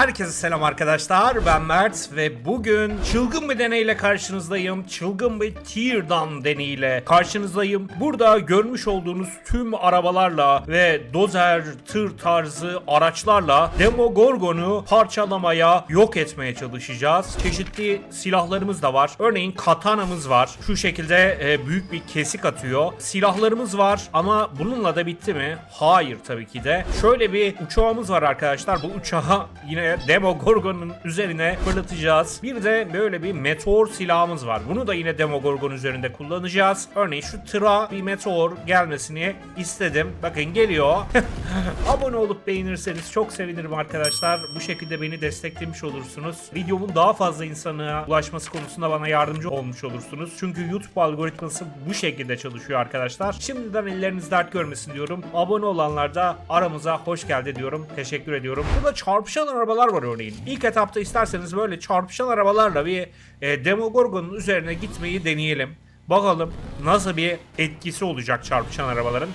Herkese selam arkadaşlar. Ben Mert ve bugün çılgın bir deneyle karşınızdayım. Çılgın bir teardown deneyiyle karşınızdayım. Burada görmüş olduğunuz tüm arabalarla ve dozer, tır tarzı araçlarla Demogorgon'u parçalamaya, yok etmeye çalışacağız. Çeşitli silahlarımız da var. Örneğin katanamız var. Şu şekilde e, büyük bir kesik atıyor. Silahlarımız var ama bununla da bitti mi? Hayır tabii ki de. Şöyle bir uçağımız var arkadaşlar. Bu uçağı yine Demogorgon'un üzerine fırlatacağız. Bir de böyle bir meteor silahımız var. Bunu da yine Demogorgon üzerinde kullanacağız. Örneğin şu tıra bir meteor gelmesini istedim. Bakın geliyor. Abone olup beğenirseniz çok sevinirim arkadaşlar. Bu şekilde beni desteklemiş olursunuz. Videomun daha fazla insana ulaşması konusunda bana yardımcı olmuş olursunuz. Çünkü YouTube algoritması bu şekilde çalışıyor arkadaşlar. Şimdiden elleriniz dert görmesin diyorum. Abone olanlar da aramıza hoş geldi diyorum. Teşekkür ediyorum. Burada çarpışan arabalar var örneğin. İlk etapta isterseniz böyle çarpışan arabalarla bir e, Demogorgon'un üzerine gitmeyi deneyelim. Bakalım nasıl bir etkisi olacak çarpışan arabaların.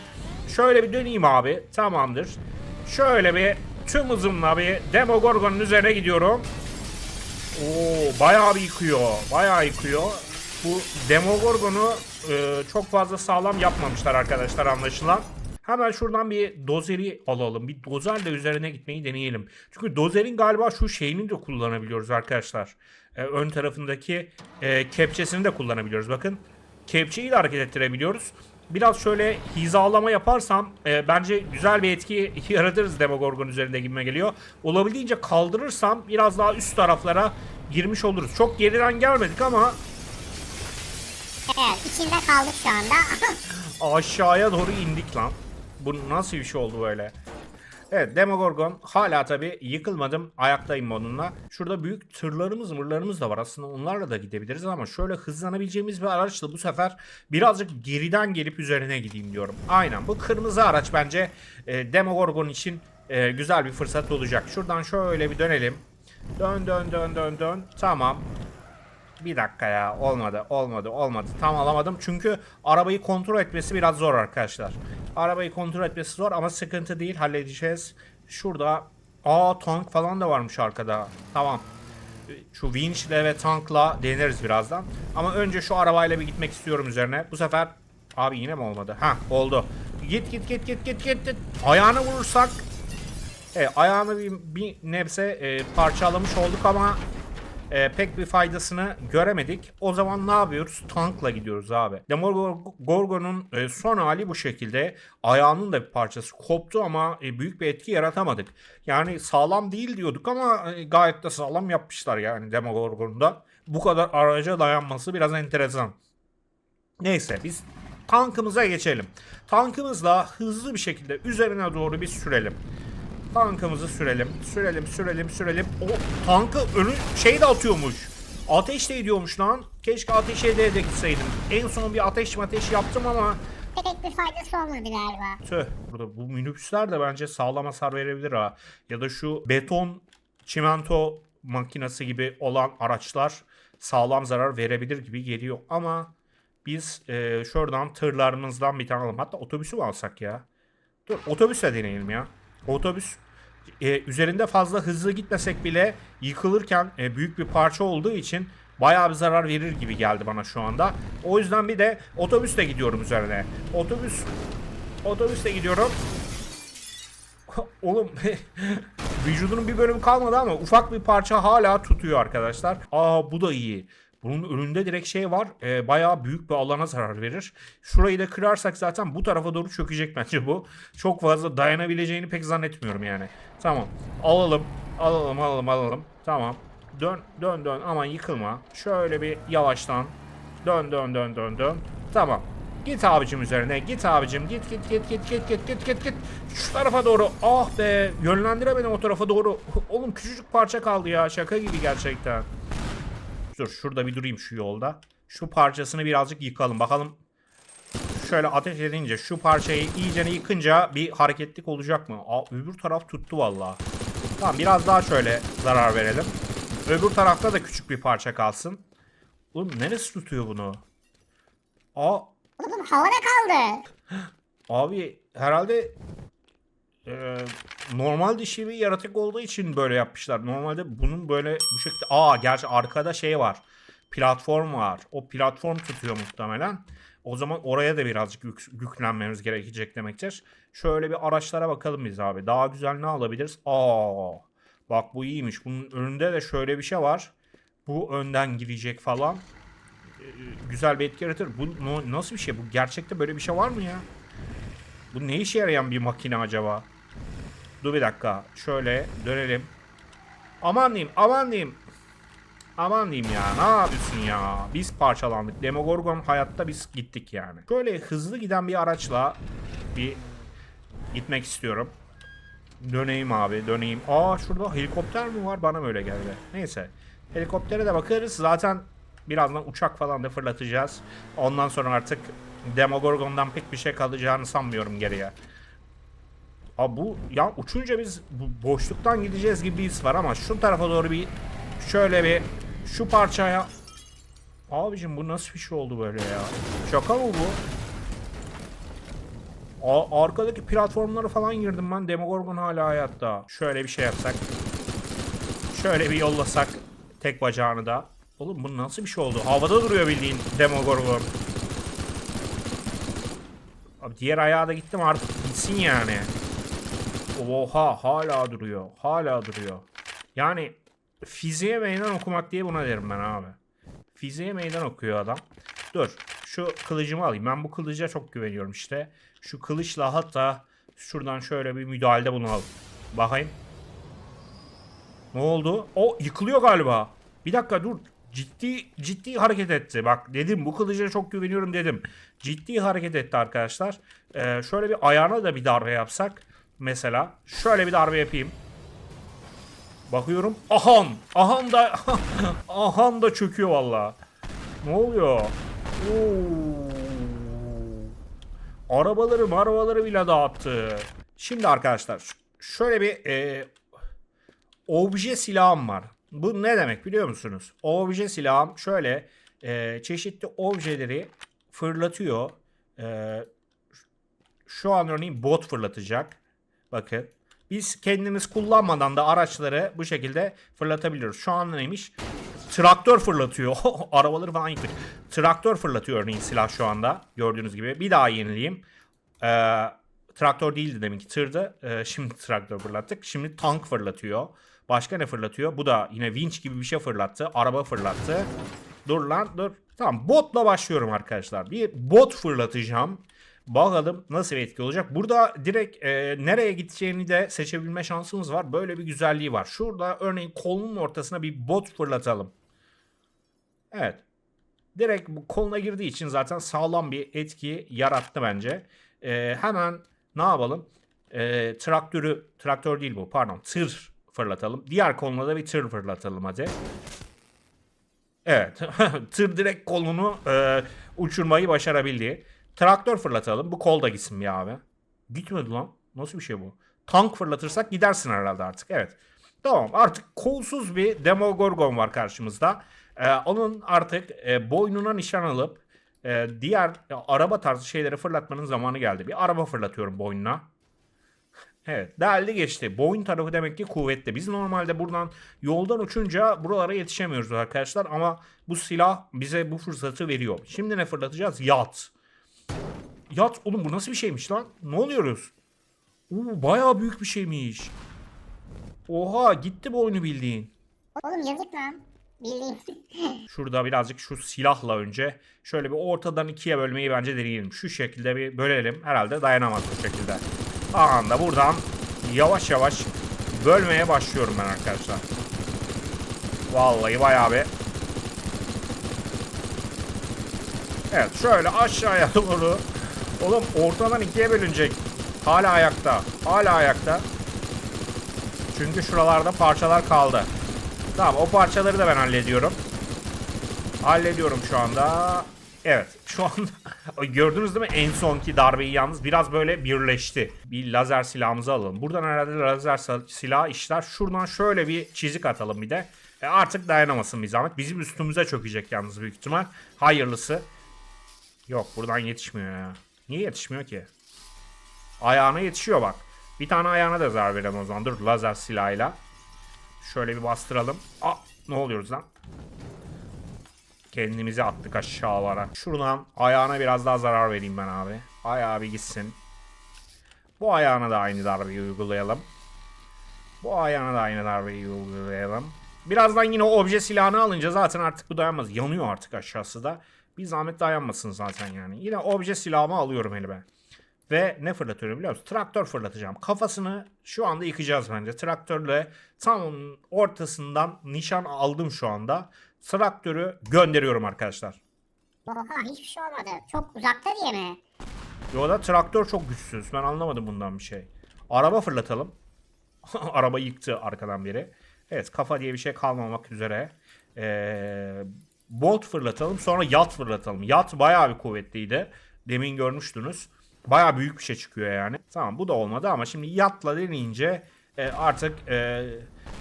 Şöyle bir döneyim abi. Tamamdır. Şöyle bir tüm hızımla bir Demogorgon'un üzerine gidiyorum. Oo bayağı bir yıkıyor. Bayağı yıkıyor. Bu Demogorgon'u e, çok fazla sağlam yapmamışlar arkadaşlar anlaşılan. Hemen şuradan bir dozeri alalım. Bir dozerle üzerine gitmeyi deneyelim. Çünkü dozerin galiba şu şeyini de kullanabiliyoruz arkadaşlar. E, ön tarafındaki e, kepçesini de kullanabiliyoruz. Bakın kepçeyi de hareket ettirebiliyoruz. Biraz şöyle hizalama yaparsam e, bence güzel bir etki yaratırız Demogorgon üzerinde gibime geliyor. Olabildiğince kaldırırsam biraz daha üst taraflara girmiş oluruz. Çok geriden gelmedik ama Evet içinde kaldık şu anda. aşağıya doğru indik lan. Bu nasıl bir şey oldu böyle? Evet Demogorgon hala tabi yıkılmadım ayaktayım onunla. Şurada büyük tırlarımız mırlarımız da var aslında onlarla da gidebiliriz ama şöyle hızlanabileceğimiz bir araçla bu sefer birazcık geriden gelip üzerine gideyim diyorum. Aynen bu kırmızı araç bence e, Demogorgon için e, güzel bir fırsat olacak. Şuradan şöyle bir dönelim. Dön dön dön dön dön tamam. Bir dakika ya olmadı olmadı olmadı tam alamadım çünkü arabayı kontrol etmesi biraz zor arkadaşlar. Arabayı kontrol etmesi zor ama sıkıntı değil halledeceğiz. Şurada aa tank falan da varmış arkada tamam. Şu vinçle ve tankla deneriz birazdan. Ama önce şu arabayla bir gitmek istiyorum üzerine. Bu sefer abi yine mi olmadı? Ha oldu. Git git git git git git. git. Ayağını vurursak Evet, ayağını bir, bir nebze e, parçalamış olduk ama e, pek bir faydasını göremedik. O zaman ne yapıyoruz? Tankla gidiyoruz abi. Demogorgon'un e, son hali bu şekilde. Ayağının da bir parçası koptu ama e, büyük bir etki yaratamadık. Yani sağlam değil diyorduk ama e, gayet de sağlam yapmışlar yani Demogorgon'da. Bu kadar araca dayanması biraz enteresan. Neyse biz tankımıza geçelim. Tankımızla hızlı bir şekilde üzerine doğru bir sürelim. Tankımızı sürelim. Sürelim, sürelim, sürelim. O tankı önü şey de atıyormuş. Ateş de ediyormuş lan. Keşke ateş ede de gitseydim. En son bir ateş ateş yaptım ama Pek bir faydası olmadı galiba. tüh. Burada bu minibüsler de bence sağlam hasar verebilir ha. Ya da şu beton çimento makinesi gibi olan araçlar sağlam zarar verebilir gibi geliyor. Ama biz e, şuradan tırlarımızdan bir tane alalım. Hatta otobüsü mü alsak ya? Dur otobüsle deneyelim ya. Otobüs e, üzerinde fazla hızlı gitmesek bile yıkılırken e, büyük bir parça olduğu için bayağı bir zarar verir gibi geldi bana şu anda. O yüzden bir de otobüsle gidiyorum üzerine. Otobüs otobüsle gidiyorum. Oğlum vücudunun bir bölümü kalmadı ama ufak bir parça hala tutuyor arkadaşlar. Aa bu da iyi. Bunun önünde direkt şey var. E, bayağı büyük bir alana zarar verir. Şurayı da kırarsak zaten bu tarafa doğru çökecek bence bu. Çok fazla dayanabileceğini pek zannetmiyorum yani. Tamam. Alalım. Alalım alalım alalım. Tamam. Dön dön dön aman yıkılma. Şöyle bir yavaştan. Dön dön dön dön dön. Tamam. Git abicim üzerine. Git abicim. Git git git git git git git git git. Şu tarafa doğru. Ah be. Yönlendiremedim o tarafa doğru. Oğlum küçücük parça kaldı ya. Şaka gibi gerçekten. Dur şurada bir durayım şu yolda. Şu parçasını birazcık yıkalım. Bakalım şöyle ateş edince şu parçayı iyice yıkınca bir hareketlik olacak mı? Aa, öbür taraf tuttu vallahi. Tamam biraz daha şöyle zarar verelim. Öbür tarafta da küçük bir parça kalsın. Oğlum neresi tutuyor bunu? Aa Oğlum havada kaldı. Abi herhalde e, normal dişi bir yaratık olduğu için böyle yapmışlar. Normalde bunun böyle bu şekilde... Aa gerçi arkada şey var. Platform var. O platform tutuyor muhtemelen. O zaman oraya da birazcık yük- yüklenmemiz gerekecek demektir. Şöyle bir araçlara bakalım biz abi. Daha güzel ne alabiliriz? Aa, bak bu iyiymiş. Bunun önünde de şöyle bir şey var. Bu önden gidecek falan. Ee, güzel bir etki yaratır. Bu no- nasıl bir şey? Bu gerçekte böyle bir şey var mı ya? Bu ne işe yarayan bir makine acaba? Dur bir dakika. Şöyle dönelim. Aman diyeyim, aman diyeyim. Aman diyeyim ya. Ne yapıyorsun ya? Biz parçalandık. Demogorgon hayatta biz gittik yani. Şöyle hızlı giden bir araçla bir gitmek istiyorum. Döneyim abi, döneyim. Aa şurada helikopter mi var? Bana böyle geldi. Neyse. Helikoptere de bakarız. Zaten birazdan uçak falan da fırlatacağız. Ondan sonra artık Demogorgon'dan pek bir şey kalacağını sanmıyorum geriye. Aa bu ya uçunca biz boşluktan gideceğiz gibi bir his var ama şu tarafa doğru bir şöyle bir şu parçaya Abicim bu nasıl bir şey oldu böyle ya? Şaka mı bu? A- arkadaki platformlara falan girdim ben. Demogorgon hala hayatta. Şöyle bir şey yapsak. Şöyle bir yollasak tek bacağını da. Oğlum bu nasıl bir şey oldu? Havada duruyor bildiğin Demogorgon. Abi diğer ayağa da gittim artık gitsin yani. Oha hala duruyor. Hala duruyor. Yani fiziğe meydan okumak diye buna derim ben abi. Fiziğe meydan okuyor adam. Dur şu kılıcımı alayım. Ben bu kılıca çok güveniyorum işte. Şu kılıçla hatta şuradan şöyle bir müdahalede bulunalım. Bakayım. Ne oldu? O yıkılıyor galiba. Bir dakika dur. Ciddi ciddi hareket etti. Bak dedim bu kılıca çok güveniyorum dedim. Ciddi hareket etti arkadaşlar. Ee, şöyle bir ayağına da bir darbe yapsak. Mesela şöyle bir darbe yapayım. Bakıyorum. Ahan. Ahan da Ahan da çöküyor valla. Ne oluyor? Oo. Arabaları marabaları bile dağıttı. Şimdi arkadaşlar şöyle bir e, obje silahım var. Bu ne demek biliyor musunuz? Obje silahım şöyle e, çeşitli objeleri fırlatıyor. E, şu an örneğin bot fırlatacak. Bakın. Biz kendimiz kullanmadan da araçları bu şekilde fırlatabiliyoruz. Şu an neymiş? Traktör fırlatıyor. Arabaları falan yıktık. Traktör fırlatıyor örneğin silah şu anda. Gördüğünüz gibi. Bir daha yenileyim. Ee, traktör değildi demin ki tırdı. Ee, şimdi traktör fırlattık. Şimdi tank fırlatıyor. Başka ne fırlatıyor? Bu da yine winch gibi bir şey fırlattı. Araba fırlattı. Dur lan dur. Tamam botla başlıyorum arkadaşlar. Bir bot fırlatacağım. Bakalım nasıl bir etki olacak. Burada direkt e, nereye gideceğini de seçebilme şansımız var. Böyle bir güzelliği var. Şurada örneğin kolunun ortasına bir bot fırlatalım. Evet. Direkt bu koluna girdiği için zaten sağlam bir etki yarattı bence. E, hemen ne yapalım? E, traktörü, traktör değil bu pardon tır fırlatalım. Diğer koluna da bir tır fırlatalım hadi. Evet. Tır direkt kolunu e, uçurmayı başarabildi. Traktör fırlatalım. Bu kol da gitsin bir abi. Gitmedi lan. Nasıl bir şey bu? Tank fırlatırsak gidersin herhalde artık. Evet. Tamam artık kolsuz bir Demogorgon var karşımızda. Ee, onun artık e, boynuna nişan alıp e, diğer e, araba tarzı şeyleri fırlatmanın zamanı geldi. Bir araba fırlatıyorum boynuna. Evet deldi geçti. Boyun tarafı demek ki kuvvetli. Biz normalde buradan yoldan uçunca buralara yetişemiyoruz arkadaşlar. Ama bu silah bize bu fırsatı veriyor. Şimdi ne fırlatacağız? Yat. Yat oğlum bu nasıl bir şeymiş lan? Ne oluyoruz? Oo, bayağı büyük bir şeymiş. Oha gitti boynu bildiğin. Oğlum yazık lan. Bildiğin. Şurada birazcık şu silahla önce şöyle bir ortadan ikiye bölmeyi bence deneyelim. Şu şekilde bir bölelim. Herhalde dayanamaz bu şekilde. Anda buradan yavaş yavaş bölmeye başlıyorum ben arkadaşlar. Vallahi bayağı bir. Evet şöyle aşağıya doğru. Oğlum ortadan ikiye bölünecek. Hala ayakta. Hala ayakta. Çünkü şuralarda parçalar kaldı. Tamam o parçaları da ben hallediyorum. Hallediyorum şu anda. Evet şu anda gördünüz değil mi en sonki darbeyi yalnız biraz böyle birleşti. Bir lazer silahımızı alalım. Buradan herhalde lazer silahı işler. Şuradan şöyle bir çizik atalım bir de. E artık dayanamasın bir zahmet. Bizim üstümüze çökecek yalnız büyük ihtimal. Hayırlısı. Yok buradan yetişmiyor ya. Niye yetişmiyor ki? Ayağına yetişiyor bak. Bir tane ayağına da zarar verelim o zaman. Dur lazer silahıyla. Şöyle bir bastıralım. Aa ne oluyoruz lan? Kendimizi attık aşağılara. Şuradan ayağına biraz daha zarar vereyim ben abi. Ayağı bir gitsin. Bu ayağına da aynı darbeyi uygulayalım. Bu ayağına da aynı darbeyi uygulayalım. Birazdan yine obje silahını alınca zaten artık bu dayanmaz. Yanıyor artık aşağısı da. Bir zahmet dayanmasın zaten yani. Yine obje silahımı alıyorum elime. Ve ne fırlatıyorum biliyor musun? Traktör fırlatacağım. Kafasını şu anda yıkacağız bence. Traktörle tam onun ortasından nişan aldım şu anda. Traktörü gönderiyorum arkadaşlar. Oha hiçbir şey olmadı. Çok uzakta diye mi? Yolda traktör çok güçsüz. Ben anlamadım bundan bir şey. Araba fırlatalım. Araba yıktı arkadan biri. Evet kafa diye bir şey kalmamak üzere. Ee, bot fırlatalım sonra yat fırlatalım. Yat bayağı bir kuvvetliydi. Demin görmüştünüz. Bayağı büyük bir şey çıkıyor yani. Tamam bu da olmadı ama şimdi yatla deneyince e, artık e,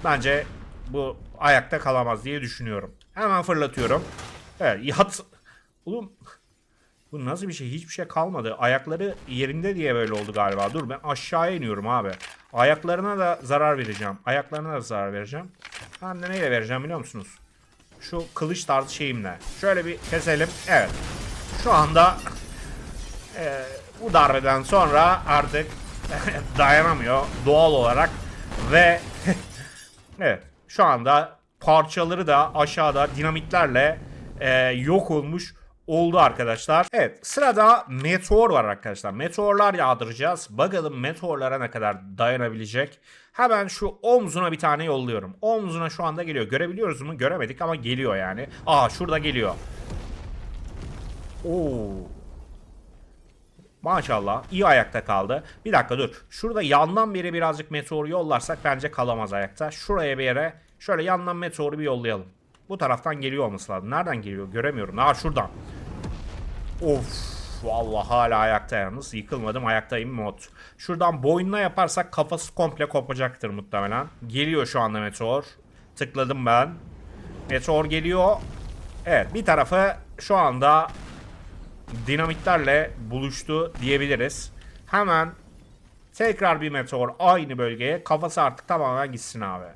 bence bu ayakta kalamaz diye düşünüyorum. Hemen fırlatıyorum. Evet yat. Oğlum bu nasıl bir şey? Hiçbir şey kalmadı. Ayakları yerinde diye böyle oldu galiba. Dur ben aşağıya iniyorum abi. Ayaklarına da zarar vereceğim. Ayaklarına da zarar vereceğim. Ben de neyle vereceğim biliyor musunuz? Şu kılıç tarzı şeyimle. Şöyle bir keselim. Evet. Şu anda e, bu darbeden sonra artık dayanamıyor doğal olarak ve evet şu anda parçaları da aşağıda dinamitlerle e, yok olmuş oldu arkadaşlar. Evet sırada meteor var arkadaşlar. Meteorlar yağdıracağız. Bakalım meteorlara ne kadar dayanabilecek. Hemen şu omzuna bir tane yolluyorum. Omzuna şu anda geliyor. Görebiliyoruz mu? Göremedik ama geliyor yani. Aa şurada geliyor. Oo. Maşallah iyi ayakta kaldı. Bir dakika dur. Şurada yandan biri birazcık meteoru yollarsak bence kalamaz ayakta. Şuraya bir yere şöyle yandan meteoru bir yollayalım. Bu taraftan geliyor olması lazım. Nereden geliyor göremiyorum. Ha şuradan. Of vallahi hala ayakta yalnız. Yıkılmadım ayaktayım mod. Şuradan boynuna yaparsak kafası komple kopacaktır muhtemelen. Geliyor şu anda meteor. Tıkladım ben. Meteor geliyor. Evet bir tarafı şu anda dinamitlerle buluştu diyebiliriz. Hemen tekrar bir meteor aynı bölgeye kafası artık tamamen gitsin abi.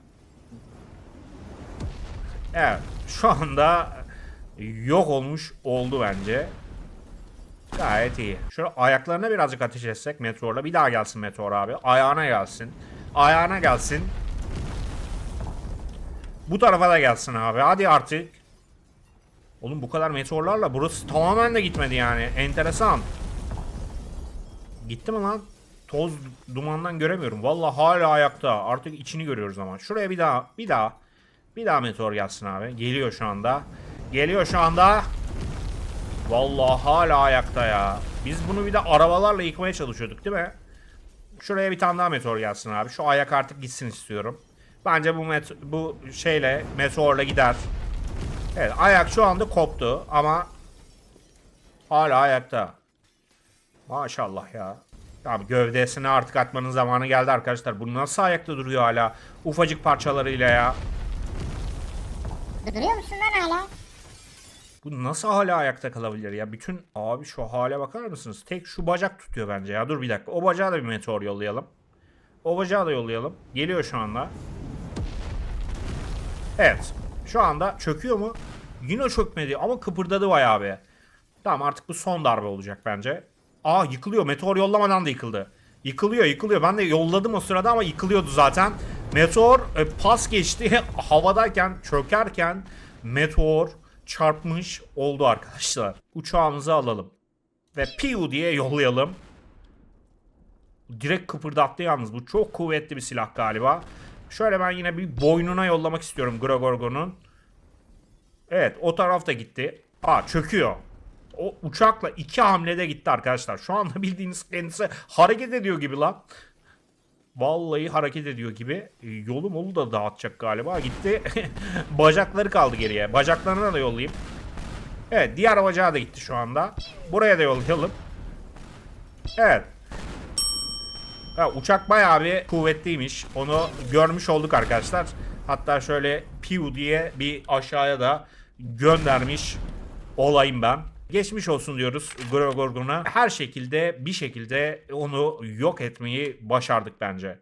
Evet şu anda yok olmuş oldu bence. Gayet iyi. Şöyle ayaklarına birazcık ateş etsek meteorla. Bir daha gelsin meteor abi. Ayağına gelsin. Ayağına gelsin. Bu tarafa da gelsin abi. Hadi artık. Oğlum bu kadar meteorlarla burası tamamen de gitmedi yani. Enteresan. Gitti mi lan? Toz dumandan göremiyorum. Vallahi hala ayakta. Artık içini görüyoruz ama. Şuraya bir daha, bir daha. Bir daha meteor gelsin abi. Geliyor şu anda. Geliyor şu anda. Vallahi hala ayakta ya. Biz bunu bir de arabalarla yıkmaya çalışıyorduk değil mi? Şuraya bir tane daha meteor gelsin abi. Şu ayak artık gitsin istiyorum. Bence bu met bu şeyle meteorla gider. Evet ayak şu anda koptu ama hala ayakta. Maşallah ya. Abi gövdesine artık atmanın zamanı geldi arkadaşlar. Bu nasıl ayakta duruyor hala? Ufacık parçalarıyla ya. Duruyor musun lan hala? Bu nasıl hala ayakta kalabilir ya? Bütün abi şu hale bakar mısınız? Tek şu bacak tutuyor bence ya. Dur bir dakika. O bacağa da bir meteor yollayalım. O bacağı da yollayalım. Geliyor şu anda. Evet. Şu anda çöküyor mu? Yine çökmedi ama kıpırdadı bayağı bir. Tamam artık bu son darbe olacak bence. Aa yıkılıyor. Meteor yollamadan da yıkıldı. Yıkılıyor yıkılıyor. Ben de yolladım o sırada ama yıkılıyordu zaten. Meteor e, pas geçti. Havadayken çökerken meteor çarpmış oldu arkadaşlar. Uçağımızı alalım. Ve piu diye yollayalım. Direkt kıpırdattı yalnız. Bu çok kuvvetli bir silah galiba. Şöyle ben yine bir boynuna yollamak istiyorum Grogorgo'nun. Evet o taraf da gitti. Aa çöküyor. O uçakla iki hamlede gitti arkadaşlar. Şu anda bildiğiniz kendisi hareket ediyor gibi lan. Vallahi hareket ediyor gibi. E, Yolu molu da dağıtacak galiba. Gitti. Bacakları kaldı geriye. Bacaklarına da yollayayım. Evet diğer bacağı da gitti şu anda. Buraya da yollayalım. Evet. Ha, uçak bayağı bir kuvvetliymiş. Onu görmüş olduk arkadaşlar. Hatta şöyle Piu diye bir aşağıya da göndermiş olayım ben. Geçmiş olsun diyoruz Gorgorgon'a. Her şekilde bir şekilde onu yok etmeyi başardık bence.